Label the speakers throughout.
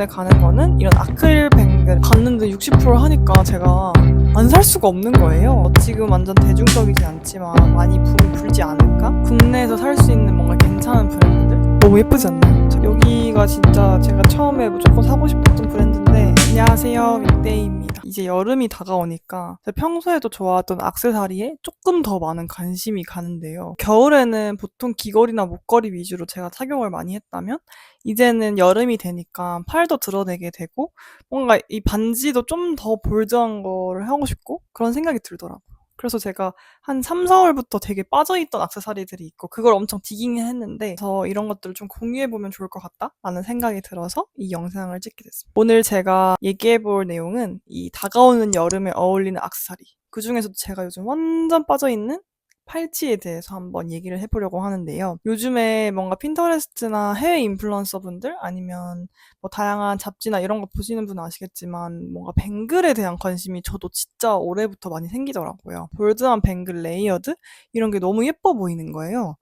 Speaker 1: 눈에 가는 거는 이런 아크릴 뱅글 갔는데 60% 하니까 제가 안 살 수가 없는 거예요. 지금 완전 대중적이진 않지만 많이 붐이 불지 않을까? 국내에서 살 수 있는 뭔가 괜찮은 브랜드들? 너무 예쁘지 않나요? 저 여기가 진짜 제가 처음에 무조건 사고 싶었던 브랜드인데 안녕하세요 윈데이입니다. 이제 여름이 다가오니까 평소에도 좋아하던 악세사리에 조금 더 많은 관심이 가는데요. 겨울에는 보통 귀걸이나 목걸이 위주로 제가 착용을 많이 했다면 이제는 여름이 되니까 팔도 드러내게 되고 뭔가 이 반지도 좀 더 볼드한 거를 하고 싶고 그런 생각이 들더라고요. 그래서 제가 한 3, 4월부터 되게 빠져있던 액세서리들이 있고 그걸 엄청 디깅을 했는데 저 이런 것들을 좀 공유해보면 좋을 것 같다라는 생각이 들어서 이 영상을 찍게 됐습니다. 오늘 제가 얘기해볼 내용은 이 다가오는 여름에 어울리는 액세서리 그 중에서도 제가 요즘 완전 빠져있는 팔찌에 대해서 한번 얘기를 해보려고 하는데요. 요즘에 뭔가 핀터레스트나 해외 인플루언서분들 아니면 뭐 다양한 잡지나 이런 거 보시는 분은 아시겠지만 뭔가 뱅글에 대한 관심이 저도 진짜 올해부터 많이 생기더라고요. 볼드한 뱅글 레이어드 이런 게 너무 예뻐 보이는 거예요.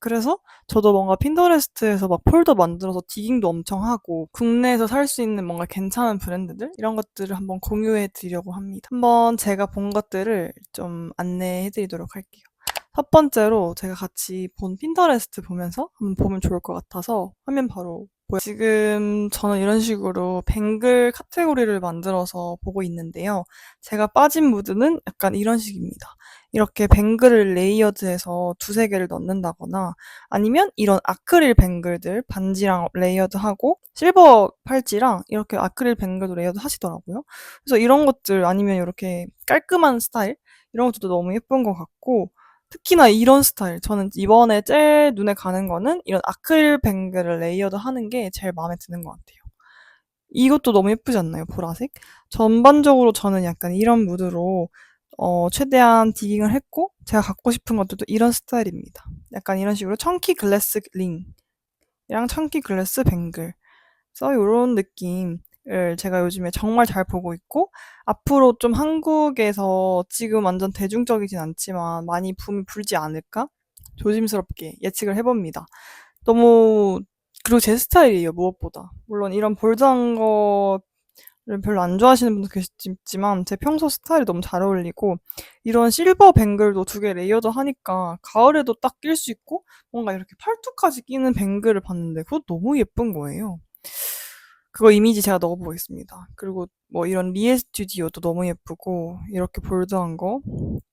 Speaker 1: 그래서 저도 뭔가 핀터레스트에서 막 폴더 만들어서 디깅도 엄청 하고 국내에서 살 수 있는 뭔가 괜찮은 브랜드들 이런 것들을 한번 공유해 드리려고 합니다. 한번 제가 본 것들을 좀 안내해 드리도록 할게요. 첫 번째로 제가 같이 본 핀터레스트 보면서 한번 보면 좋을 것 같아서 화면 바로 보여. 지금 저는 이런 식으로 뱅글 카테고리를 만들어서 보고 있는데요. 제가 빠진 무드는 약간 이런 식입니다. 이렇게 뱅글을 레이어드해서 두세 개를 넣는다거나 아니면 이런 아크릴 뱅글들 반지랑 레이어드하고 실버 팔찌랑 이렇게 아크릴 뱅글도 레이어드 하시더라고요. 그래서 이런 것들 아니면 이렇게 깔끔한 스타일 이런 것도 너무 예쁜 것 같고 특히나 이런 스타일. 저는 이번에 제일 눈에 가는 거는 이런 아크릴 뱅글을 레이어드 하는 게 제일 마음에 드는 것 같아요. 이것도 너무 예쁘지 않나요? 보라색? 전반적으로 저는 약간 이런 무드로 어, 최대한 디깅을 했고 제가 갖고 싶은 것들도 이런 스타일입니다. 약간 이런 식으로 청키 글래스 링이랑 청키 글래스 뱅글. 그래서 이런 느낌. 을 제가 요즘에 정말 잘 보고 있고 앞으로 좀 한국에서 지금 완전 대중적이진 않지만 많이 붐이 불지 않을까 조심스럽게 예측을 해봅니다. 너무 그리고 제 스타일이에요 무엇보다 물론 이런 볼드한 거를 별로 안 좋아하시는 분도 계시지만 제 평소 스타일이 너무 잘 어울리고 이런 실버 뱅글도 두 개 레이어드 하니까 가을에도 딱 낄 수 있고 뭔가 이렇게 팔뚝까지 끼는 뱅글을 봤는데 그거 너무 예쁜 거예요. 그거 이미지 제가 넣어보겠습니다. 그리고 뭐 이런 리에 스튜디오도 너무 예쁘고 이렇게 볼드한 거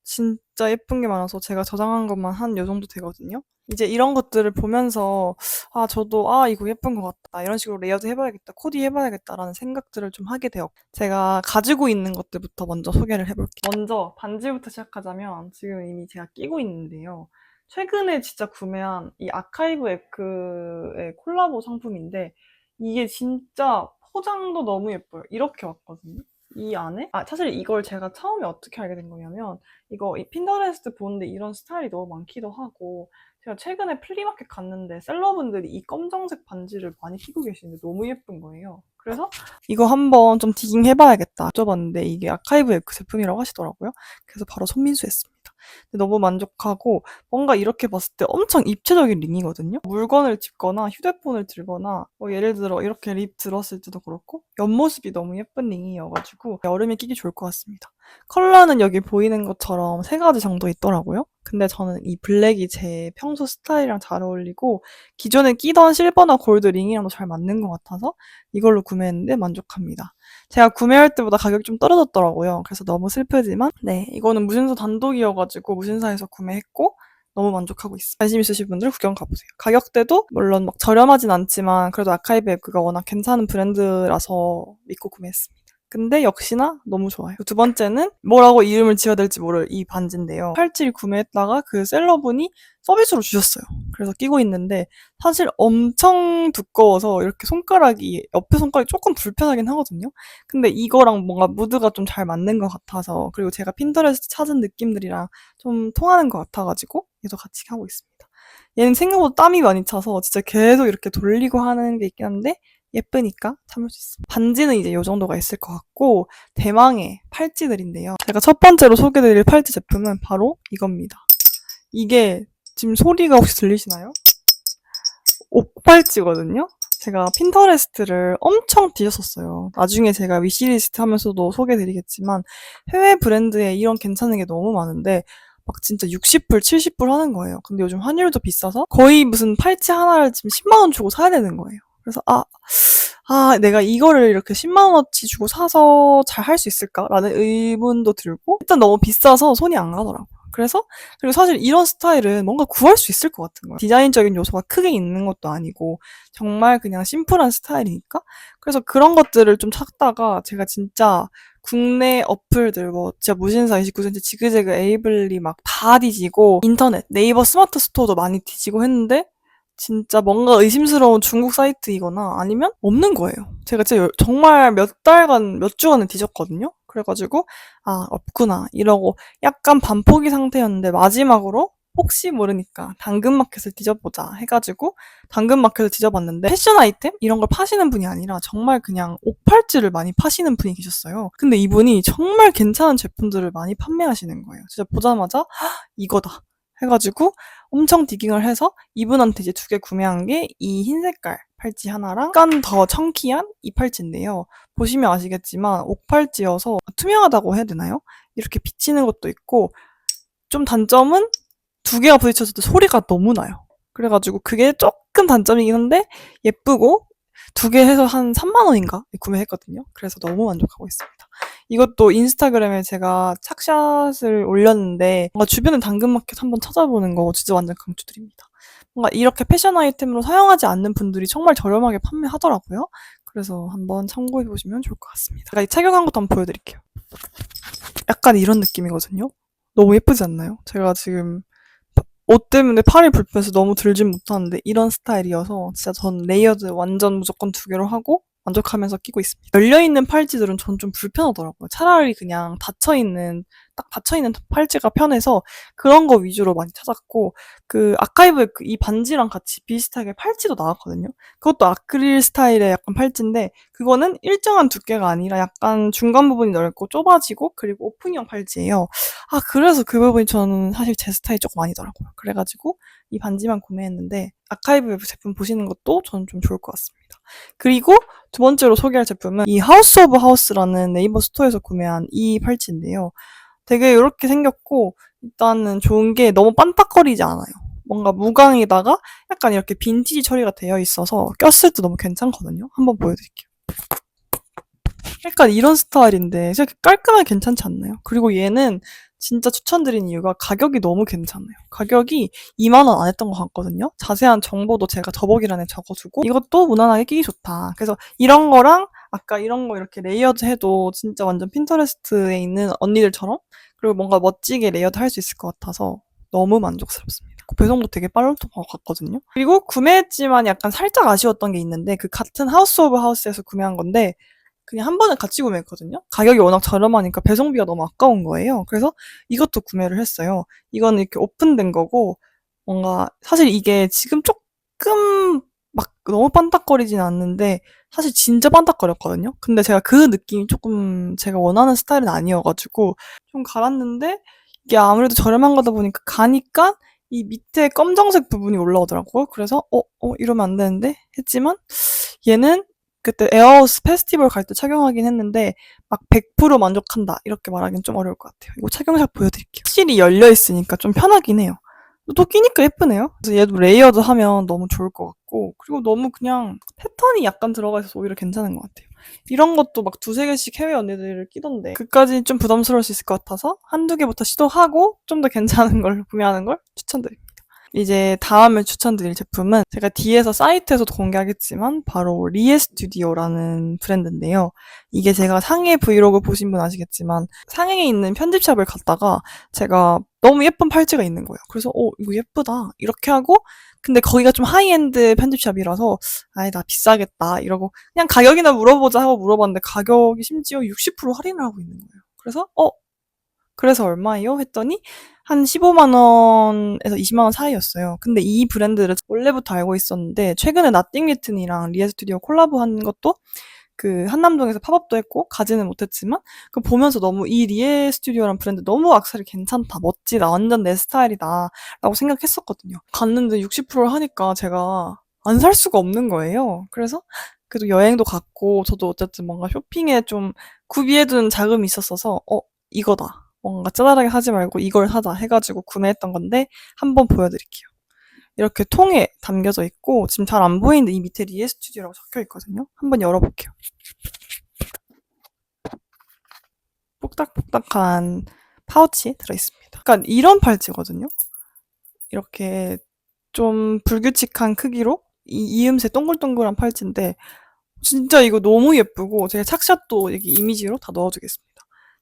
Speaker 1: 진짜 예쁜 게 많아서 제가 저장한 것만 한 요 정도 되거든요. 이제 이런 것들을 보면서 아 저도 아 이거 예쁜 것 같다 이런 식으로 레이어드 해봐야겠다 코디 해봐야겠다라는 생각들을 좀 하게 되었고 제가 가지고 있는 것들부터 먼저 소개를 해볼게요. 먼저 반지부터 시작하자면 지금 이미 제가 끼고 있는데요. 최근에 진짜 구매한 이 아카이브 에크의 콜라보 상품인데 이게 진짜 포장도 너무 예뻐요. 이렇게 왔거든요. 이 안에? 아, 사실 이걸 제가 처음에 어떻게 알게 된 거냐면, 이거 이 핀터레스트 보는데 이런 스타일이 너무 많기도 하고, 제가 최근에 플리마켓 갔는데 셀러분들이 이 검정색 반지를 많이 끼고 계시는데 너무 예쁜 거예요. 그래서 이거 한번 좀 디깅 해봐야겠다. 여쭤봤는데 이게 아카이브 에크 제품이라고 하시더라고요. 그래서 바로 손민수했습니다. 너무 만족하고 뭔가 이렇게 봤을 때 엄청 입체적인 링이거든요. 물건을 짚거나 휴대폰을 들거나 뭐 예를 들어 이렇게 립 들었을 때도 그렇고 옆모습이 너무 예쁜 링이어가지고 여름에 끼기 좋을 것 같습니다. 컬러는 여기 보이는 것처럼 세 가지 정도 있더라고요. 근데 저는 이 블랙이 제 평소 스타일이랑 잘 어울리고 기존에 끼던 실버나 골드 링이랑도 잘 맞는 것 같아서 이걸로 구매했는데 만족합니다. 제가 구매할 때보다 가격이 좀 떨어졌더라고요. 그래서 너무 슬프지만 네 이거는 무신사 단독이어가지고 무신사에서 구매했고 너무 만족하고 있어요. 관심 있으신 분들 구경 가보세요. 가격대도 물론 막 저렴하진 않지만 그래도 아카이브 에그가 워낙 괜찮은 브랜드라서 믿고 구매했습니다. 근데 역시나 너무 좋아요. 두 번째는 뭐라고 이름을 지어야 될지 모를 이 반지인데요. 팔찌를 구매했다가 그 셀러분이 서비스로 주셨어요. 그래서 끼고 있는데 사실 엄청 두꺼워서 이렇게 손가락이 옆에 손가락이 조금 불편하긴 하거든요. 근데 이거랑 뭔가 무드가 좀 잘 맞는 것 같아서 그리고 제가 핀터레스트 찾은 느낌들이랑 좀 통하는 것 같아가지고 계속 같이 하고 있습니다. 얘는 생각보다 땀이 많이 차서 진짜 계속 이렇게 돌리고 하는 게 있긴 한데 예쁘니까 참을 수 있습니다. 반지는 이제 이 정도가 있을 것 같고 대망의 팔찌들인데요. 제가 첫 번째로 소개드릴 팔찌 제품은 바로 이겁니다. 이게 지금 소리가 혹시 들리시나요? 옥팔찌거든요. 제가 핀터레스트를 엄청 뒤졌었어요. 나중에 제가 위시리스트 하면서도 소개해드리겠지만 해외 브랜드에 이런 괜찮은 게 너무 많은데 막 진짜 60불, 70불 하는 거예요. 근데 요즘 환율도 비싸서 거의 무슨 팔찌 하나를 지금 10만 원 주고 사야 되는 거예요. 그래서 아, 아, 내가 이거를 이렇게 10만 원어치 주고 사서 잘 할 수 있을까라는 의문도 들고 일단 너무 비싸서 손이 안 가더라고요. 그래서 그리고 사실 이런 스타일은 뭔가 구할 수 있을 것 같은 거예요. 디자인적인 요소가 크게 있는 것도 아니고 정말 그냥 심플한 스타일이니까 그래서 그런 것들을 좀 찾다가 제가 진짜 국내 어플들 뭐 진짜 무신사 29cm 지그재그 에이블리 막 다 뒤지고 인터넷 네이버 스마트 스토어도 많이 뒤지고 했는데 진짜 뭔가 의심스러운 중국 사이트이거나 아니면 없는 거예요. 제가 진짜 열- 정말 몇 달간 몇 주간을 뒤졌거든요. 그래가지고 아 없구나 이러고 약간 반포기 상태였는데 마지막으로 혹시 모르니까 당근마켓을 뒤져보자 해가지고 당근마켓을 뒤져봤는데 패션 아이템 이런 걸 파시는 분이 아니라 정말 그냥 옥팔찌를 많이 파시는 분이 계셨어요. 근데 이분이 정말 괜찮은 제품들을 많이 판매하시는 거예요. 진짜 보자마자 "헉, 이거다 해가지고 엄청 디깅을 해서 이분한테 이제 두 개 구매한 게 이 흰 색깔 팔찌 하나랑 약간 더 청키한 이 팔찌인데요. 보시면 아시겠지만 옥팔찌여서 투명하다고 해야 되나요? 이렇게 비치는 것도 있고 좀 단점은 두 개가 부딪혔을 때 소리가 너무 나요. 그래가지고 그게 조금 단점이긴 한데 예쁘고 두 개 해서 한 3만 원인가 구매했거든요. 그래서 너무 만족하고 있습니다. 이것도 인스타그램에 제가 착샷을 올렸는데 뭔가 주변에 당근마켓 한번 찾아보는 거 진짜 완전 강추드립니다. 뭔가 이렇게 패션 아이템으로 사용하지 않는 분들이 정말 저렴하게 판매하더라고요. 그래서 한번 참고해 보시면 좋을 것 같습니다. 제가 이 착용한 것도 한번 보여드릴게요. 약간 이런 느낌이거든요. 너무 예쁘지 않나요? 제가 지금 옷 때문에 팔이 불편해서 너무 들진 못하는데 이런 스타일이어서 진짜 전 레이어드 완전 무조건 두 개로 하고 만족하면서 끼고 있습니다. 열려있는 팔찌들은 전 좀 불편하더라고요. 차라리 그냥 닫혀있는, 딱 닫혀있는 팔찌가 편해서 그런 거 위주로 많이 찾았고, 그 아카이브에 그이 반지랑 같이 비슷하게 팔찌도 나왔거든요. 그것도 아크릴 스타일의 약간 팔찌인데, 그거는 일정한 두께가 아니라 약간 중간 부분이 넓고 좁아지고, 그리고 오픈형 팔찌예요. 아, 그래서 그 부분이 저는 사실 제 스타일이 조금 아니더라고요. 그래가지고 이 반지만 구매했는데, 아카이브 제품 보시는 것도 저는 좀 좋을 것 같습니다. 그리고 두 번째로 소개할 제품은 이 하우스 오브 하우스라는 네이버 스토어에서 구매한 이 팔찌인데요. 되게 이렇게 생겼고 일단은 좋은 게 너무 반딱거리지 않아요. 뭔가 무광에다가 약간 이렇게 빈티지 처리가 되어 있어서 꼈을 때 너무 괜찮거든요. 한번 보여드릴게요. 약간 이런 스타일인데 깔끔하게 괜찮지 않나요? 그리고 얘는 진짜 추천드린 이유가 가격이 너무 괜찮아요. 가격이 2만 원 안 했던 것 같거든요. 자세한 정보도 제가 더보기란에 적어두고 이것도 무난하게 끼기 좋다. 그래서 이런 거랑 아까 이런 거 이렇게 레이어드 해도 진짜 완전 핀터레스트에 있는 언니들처럼 그리고 뭔가 멋지게 레이어드 할 수 있을 것 같아서 너무 만족스럽습니다. 배송도 되게 빠른 것 같거든요. 그리고 구매했지만 약간 살짝 아쉬웠던 게 있는데 그 같은 하우스 오브 하우스에서 구매한 건데 그냥 한 번에 같이 구매했거든요. 가격이 워낙 저렴하니까 배송비가 너무 아까운 거예요. 그래서 이것도 구매를 했어요. 이거는 이렇게 오픈된 거고 뭔가 사실 이게 지금 조금 막 너무 반딱거리진 않는데 사실 진짜 반딱거렸거든요. 근데 제가 그 느낌이 조금 제가 원하는 스타일은 아니어가지고 좀 갈았는데 이게 아무래도 저렴한 거다 보니까 가니까 이 밑에 검정색 부분이 올라오더라고요. 그래서 어, 어 이러면 안 되는데 했지만 얘는 그때 에어하우스 페스티벌 갈 때 착용하긴 했는데 막 100% 만족한다 이렇게 말하기는 좀 어려울 것 같아요. 이거 착용샷 보여드릴게요. 확실히 열려 있으니까 좀 편하긴 해요. 또 끼니까 예쁘네요. 그래서 얘도 레이어드 하면 너무 좋을 것 같고 그리고 너무 그냥 패턴이 약간 들어가 있어서 오히려 괜찮은 것 같아요. 이런 것도 막 두세 개씩 해외 언니들 끼던데 그까지 좀 부담스러울 수 있을 것 같아서 한두 개부터 시도하고 좀 더 괜찮은 걸 구매하는 걸 추천드립니다. 이제 다음에 추천드릴 제품은 제가 뒤에서 사이트에서도 공개하겠지만 바로 리에 스튜디오라는 브랜드인데요. 이게 제가 상해 브이로그 보신 분 아시겠지만 상해에 있는 편집샵을 갔다가 제가 너무 예쁜 팔찌가 있는 거예요. 그래서 어 이거 예쁘다 이렇게 하고 근데 거기가 좀 하이엔드 편집샵이라서 아이 나 비싸겠다 이러고 그냥 가격이나 물어보자 하고 물어봤는데 가격이 심지어 60% 할인을 하고 있는 거예요. 그래서 어 그래서 얼마예요? 했더니 한 15만 원에서 20만 원 사이였어요. 근데 이 브랜드를 원래부터 알고 있었는데 최근에 나띵 리튼이랑 리에 스튜디오 콜라보한 것도 그 한남동에서 팝업도 했고 가지는 못했지만 그 보면서 너무 이 리에 스튜디오란 브랜드 너무 악세사리 괜찮다 멋지다 완전 내 스타일이다 라고 생각했었거든요. 갔는데 60% 하니까 제가 안 살 수가 없는 거예요. 그래서 그래도 여행도 갔고 저도 어쨌든 뭔가 쇼핑에 좀 구비해둔 자금이 있었어서 어 이거다. 뭔가 짜잘하게 사지 말고 이걸 사자 해가지고 구매했던 건데 한번 보여드릴게요. 이렇게 통에 담겨져 있고 지금 잘 안 보이는데 이 밑에 리에 스튜디오라고 적혀 있거든요. 한번 열어볼게요. 뽁닥뽁닥한 파우치 들어있습니다. 약간 이런 팔찌거든요. 이렇게 좀 불규칙한 크기로 이 이음새 동글동글한 팔찌인데 진짜 이거 너무 예쁘고 제가 착샷도 여기 이미지로 다 넣어주겠습니다.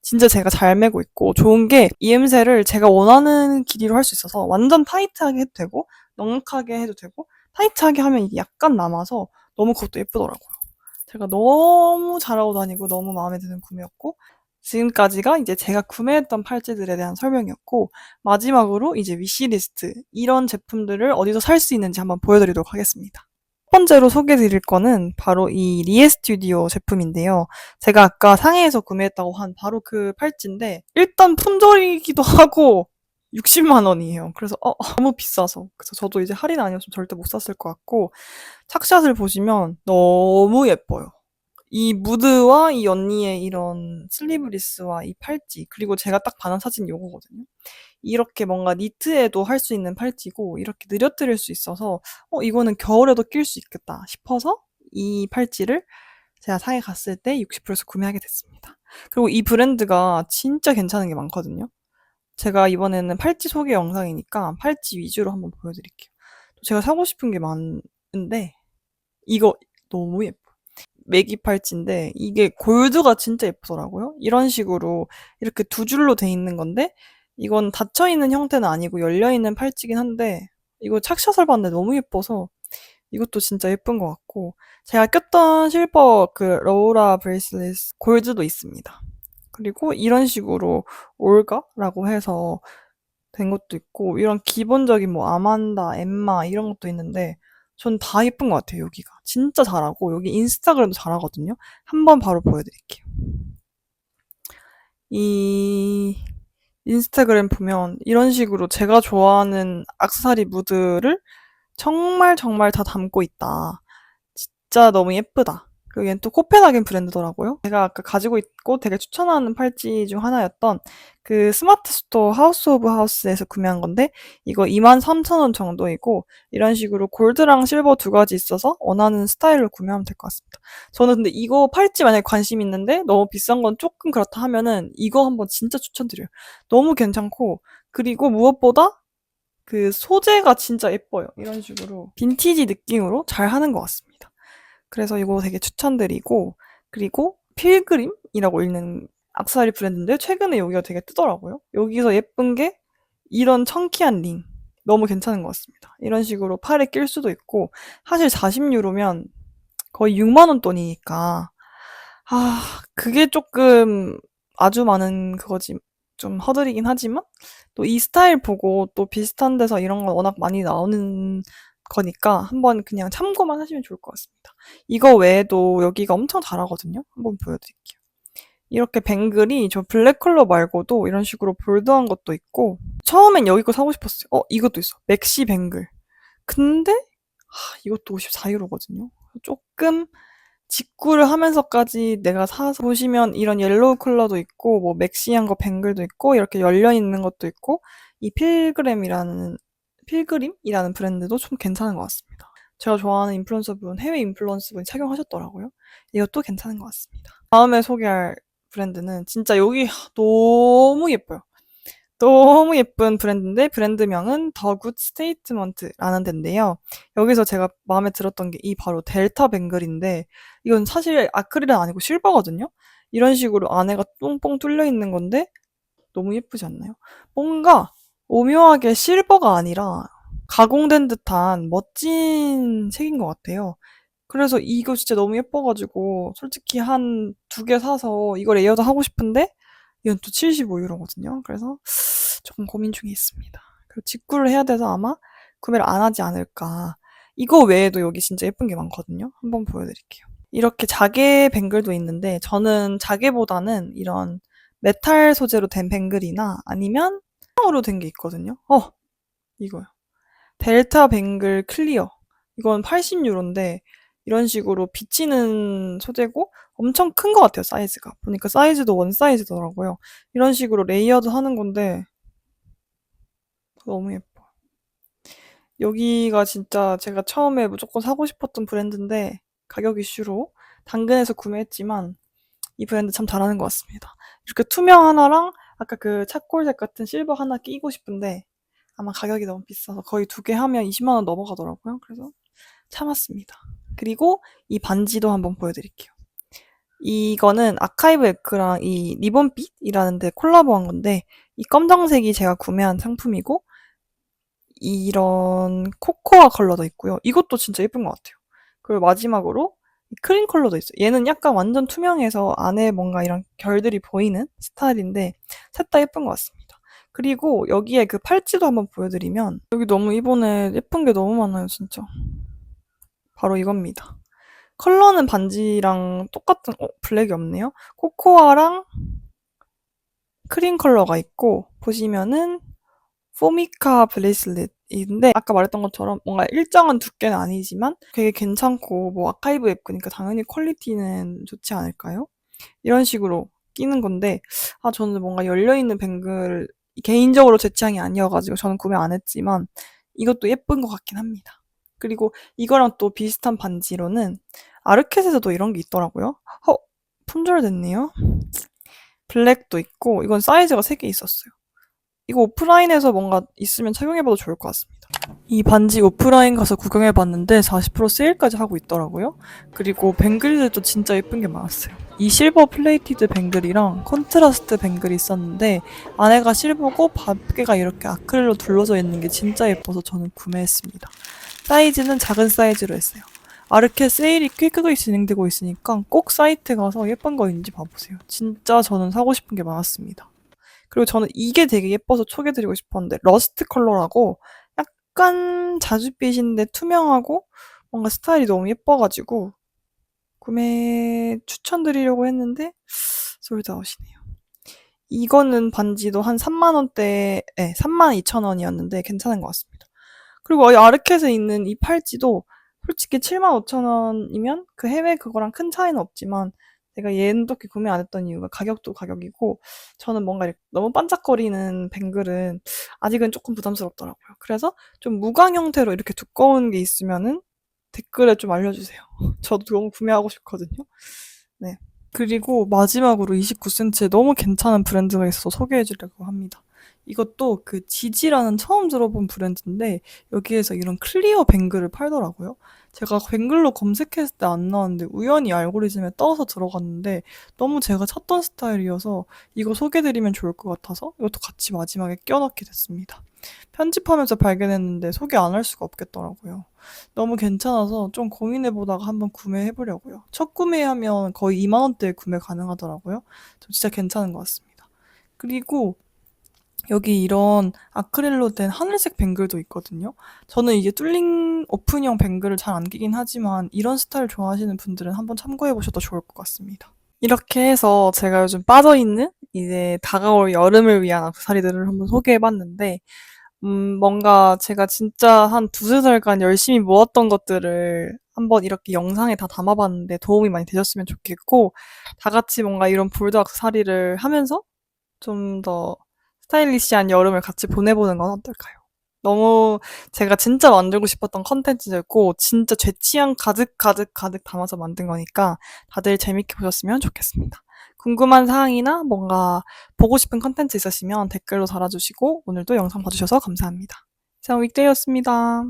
Speaker 1: 진짜 제가 잘 매고 있고 좋은 게 이음새를 제가 원하는 길이로 할 수 있어서 완전 타이트하게 해도 되고 넉넉하게 해도 되고 타이트하게 하면 약간 남아서 너무 그것도 예쁘더라고요. 제가 너무 잘하고 다니고 너무 마음에 드는 구매였고 지금까지가 이제 제가 구매했던 팔찌들에 대한 설명이었고 마지막으로 이제 위시리스트 이런 제품들을 어디서 살 수 있는지 한번 보여드리도록 하겠습니다. 첫 번째로 소개드릴 거는 바로 이 리에 스튜디오 제품인데요. 제가 아까 상해에서 구매했다고 한 바로 그 팔찌인데 일단 품절이기도 하고 60만 원이에요. 그래서 어, 너무 비싸서 그래서 저도 이제 할인 아니었으면 절대 못 샀을 것 같고 착샷을 보시면 너무 예뻐요. 이 무드와 이 언니의 이런 슬리브리스와 이 팔찌 그리고 제가 딱 반한 사진 요거거든요. 이렇게 뭔가 니트에도 할 수 있는 팔찌고 이렇게 느려뜨릴 수 있어서 어 이거는 겨울에도 낄 수 있겠다 싶어서 이 팔찌를 제가 상해 갔을 때 60%에서 구매하게 됐습니다. 그리고 이 브랜드가 진짜 괜찮은 게 많거든요. 제가 이번에는 팔찌 소개 영상이니까 팔찌 위주로 한번 보여드릴게요. 제가 사고 싶은 게 많은데 이거 너무 예뻐. 메기 팔찌인데 이게 골드가 진짜 예쁘더라고요. 이런 식으로 이렇게 두 줄로 돼 있는 건데 이건 닫혀 있는 형태는 아니고 열려 있는 팔찌긴 한데 이거 착샷을 봤는데 너무 예뻐서 이것도 진짜 예쁜 것 같고 제가 꼈던 실버 그 로우라 브레이슬릿 골드도 있습니다. 그리고 이런 식으로 올가라고 해서 된 것도 있고 이런 기본적인 뭐 아만다, 엠마 이런 것도 있는데 전 다 예쁜 것 같아요 여기가. 진짜 잘하고 여기 인스타그램도 잘하거든요. 한번 바로 보여드릴게요. 이 인스타그램 보면 이런 식으로 제가 좋아하는 악세사리 무드를 정말 정말 다 담고 있다. 진짜 너무 예쁘다 그리고 얘는 또 코펜하겐 브랜드더라고요. 제가 아까 가지고 있고 되게 추천하는 팔찌 중 하나였던 그 스마트 스토어 하우스 오브 하우스에서 구매한 건데 이거 23,000원 정도이고 이런 식으로 골드랑 실버 두 가지 있어서 원하는 스타일로 구매하면 될 것 같습니다. 저는 근데 이거 팔찌 만약에 관심 있는데 너무 비싼 건 조금 그렇다 하면은 이거 한번 진짜 추천드려요. 너무 괜찮고 그리고 무엇보다 그 소재가 진짜 예뻐요. 이런 식으로 빈티지 느낌으로 잘 하는 것 같습니다. 그래서 이거 되게 추천드리고 그리고 필그림이라고 읽는 악세사리 브랜드인데 최근에 여기가 되게 뜨더라고요. 여기서 예쁜 게 이런 청키한 링 너무 괜찮은 것 같습니다. 이런 식으로 팔에 낄 수도 있고 사실 40유로면 거의 6만 원 돈이니까 아 그게 조금 아주 많은 그거지 좀 허들이긴 하지만 또 이 스타일 보고 또 비슷한 데서 이런 거 워낙 많이 나오는 거니까 한번 그냥 참고만 하시면 좋을 것 같습니다. 이거 외에도 여기가 엄청 잘하거든요. 한번 보여드릴게요. 이렇게 뱅글이 저 블랙 컬러 말고도 이런 식으로 볼드한 것도 있고 처음엔 여기 거 사고 싶었어요. 어 이것도 있어. 맥시 뱅글. 근데 하, 이것도 54유로거든요. 조금 직구를 하면서까지 내가 사서 보시면 이런 옐로우 컬러도 있고 뭐 맥시한 거 뱅글도 있고 이렇게 열려 있는 것도 있고 이 필그램이라는 필그림이라는 브랜드도 좀 괜찮은 것 같습니다. 제가 좋아하는 인플루언서분, 해외 인플루언서분이 착용하셨더라고요. 이것도 괜찮은 것 같습니다. 다음에 소개할 브랜드는 진짜 여기 너무 예뻐요. 너무 예쁜 브랜드인데 브랜드명은 더굿 스테이트먼트라는 데인데요. 여기서 제가 마음에 들었던 게 이 바로 델타 뱅글인데 이건 사실 아크릴은 아니고 실버거든요. 이런 식으로 안에가 똥뽕 뚫려 있는 건데 너무 예쁘지 않나요? 뭔가 오묘하게 실버가 아니라 가공된 듯한 멋진 색인 것 같아요. 그래서 이거 진짜 너무 예뻐 가지고 솔직히 한두개 사서 이걸 레이어드 하고 싶은데 이건 또 75유로거든요. 그래서 조금 고민 중에 있습니다. 그리고 직구를 해야 돼서 아마 구매를 안 하지 않을까. 이거 외에도 여기 진짜 예쁜 게 많거든요. 한번 보여드릴게요. 이렇게 자개 뱅글도 있는데 저는 자개보다는 이런 메탈 소재로 된 뱅글이나 아니면 으로 된 게 있거든요. 어, 이거요. 델타 뱅글 클리어. 이건 80유로인데 이런 식으로 비치는 소재고 엄청 큰 것 같아요, 사이즈가. 보니까 사이즈도 원 사이즈더라고요. 이런 식으로 레이어드 하는 건데 너무 예뻐. 여기가 진짜 제가 처음에 무조건 사고 싶었던 브랜드인데 가격 이슈로 당근에서 구매했지만 이 브랜드 참 잘하는 것 같습니다. 이렇게 투명 하나랑 아까 그 차콜색 같은 실버 하나 끼고 싶은데 아마 가격이 너무 비싸서 거의 두 개 하면 20만 원 넘어가더라고요. 그래서 참았습니다. 그리고 이 반지도 한번 보여드릴게요. 이거는 아카이브 에크랑 이 리본빛이라는 데 콜라보한 건데 이 검정색이 제가 구매한 상품이고 이런 코코아 컬러도 있고요. 이것도 진짜 예쁜 것 같아요. 그리고 마지막으로 이 크림 컬러도 있어요. 얘는 약간 완전 투명해서 안에 뭔가 이런 결들이 보이는 스타일인데 셋 다 예쁜 것 같습니다. 그리고 여기에 그 팔찌도 한번 보여드리면 여기 너무 이번에 예쁜 게 너무 많아요, 진짜. 바로 이겁니다. 컬러는 반지랑 똑같은 어 블랙이 없네요. 코코아랑 크림 컬러가 있고 보시면은 포미카 브레이슬릿 인데 아까 말했던 것처럼 뭔가 일정한 두께는 아니지만 되게 괜찮고 뭐 아카이브 앱이니까 당연히 퀄리티는 좋지 않을까요? 이런 식으로 끼는 건데 아 저는 뭔가 열려있는 뱅글 개인적으로 제 취향이 아니어가지고 저는 구매 안 했지만 이것도 예쁜 것 같긴 합니다. 그리고 이거랑 또 비슷한 반지로는 아르켓에서도 이런 게 있더라고요. 어, 품절됐네요. 블랙도 있고 이건 사이즈가 3개 있었어요. 이거 오프라인에서 뭔가 있으면 착용해봐도 좋을 것 같습니다. 이 반지 오프라인 가서 구경해봤는데 40% 세일까지 하고 있더라고요. 그리고 뱅글들도 진짜 예쁜 게 많았어요. 이 실버 플레이티드 뱅글이랑 컨트라스트 뱅글이 있었는데 안에가 실버고 밖에가 이렇게 아크릴로 둘러져 있는 게 진짜 예뻐서 저는 구매했습니다. 사이즈는 작은 사이즈로 했어요. 아르케 세일이 꽤 크게 진행되고 있으니까 꼭 사이트 가서 예쁜 거 있는지 봐보세요. 진짜 저는 사고 싶은 게 많았습니다. 그리고 저는 이게 되게 예뻐서 소개드리고 싶었는데 러스트 컬러라고 약간 자줏빛인데 투명하고 뭔가 스타일이 너무 예뻐가지고 구매 추천드리려고 했는데 솔드아웃이네요. 이거는 반지도 한 3만 원대에 3만 2천 원이었는데 괜찮은 것 같습니다. 그리고 이 아르켓에 있는 이 팔찌도 솔직히 7만 5천 원이면 그 해외 그거랑 큰 차이는 없지만 얘는 특히 구매 안 했던 이유가 가격도 가격이고 저는 뭔가 너무 반짝거리는 뱅글은 아직은 조금 부담스럽더라고요. 그래서 좀 무광 형태로 이렇게 두꺼운 게 있으면은 댓글에 좀 알려주세요. 저도 너무 구매하고 싶거든요. 네. 그리고 마지막으로 29cm에 너무 괜찮은 브랜드가 있어서 소개해주려고 합니다. 이것도 그 지지라는 처음 들어본 브랜드인데 여기에서 이런 클리어 뱅글을 팔더라고요. 제가 뱅글로 검색했을 때 안 나왔는데 우연히 알고리즘에 떠서 들어갔는데 너무 제가 찾던 스타일이어서 이거 소개드리면 좋을 것 같아서 이것도 같이 마지막에 껴넣게 됐습니다. 편집하면서 발견했는데 소개 안 할 수가 없겠더라고요. 너무 괜찮아서 좀 고민해보다가 한번 구매해보려고요. 첫 구매하면 거의 2만원대에 구매 가능하더라고요. 좀 진짜 괜찮은 것 같습니다. 그리고 여기 이런 아크릴로 된 하늘색 뱅글도 있거든요. 저는 이게 뚫린 오픈형 뱅글을 잘 안 끼긴 하지만 이런 스타일 좋아하시는 분들은 한번 참고해 보셔도 좋을 것 같습니다. 이렇게 해서 제가 요즘 빠져있는 이제 다가올 여름을 위한 악세사리들을 한번 소개해 봤는데 음, 뭔가 제가 진짜 한 두세 달간 열심히 모았던 것들을 한번 이렇게 영상에 다 담아봤는데 도움이 많이 되셨으면 좋겠고 다 같이 뭔가 이런 볼드 악세사리를 하면서 좀더 스타일리시한 여름을 같이 보내보는 건 어떨까요? 너무 제가 진짜 만들고 싶었던 컨텐츠였고 진짜 제 취향 가득 가득 가득 담아서 만든 거니까 다들 재밌게 보셨으면 좋겠습니다. 궁금한 사항이나 뭔가 보고 싶은 컨텐츠 있으시면 댓글로 달아주시고 오늘도 영상 봐주셔서 감사합니다. 이상 윅데이였습니다.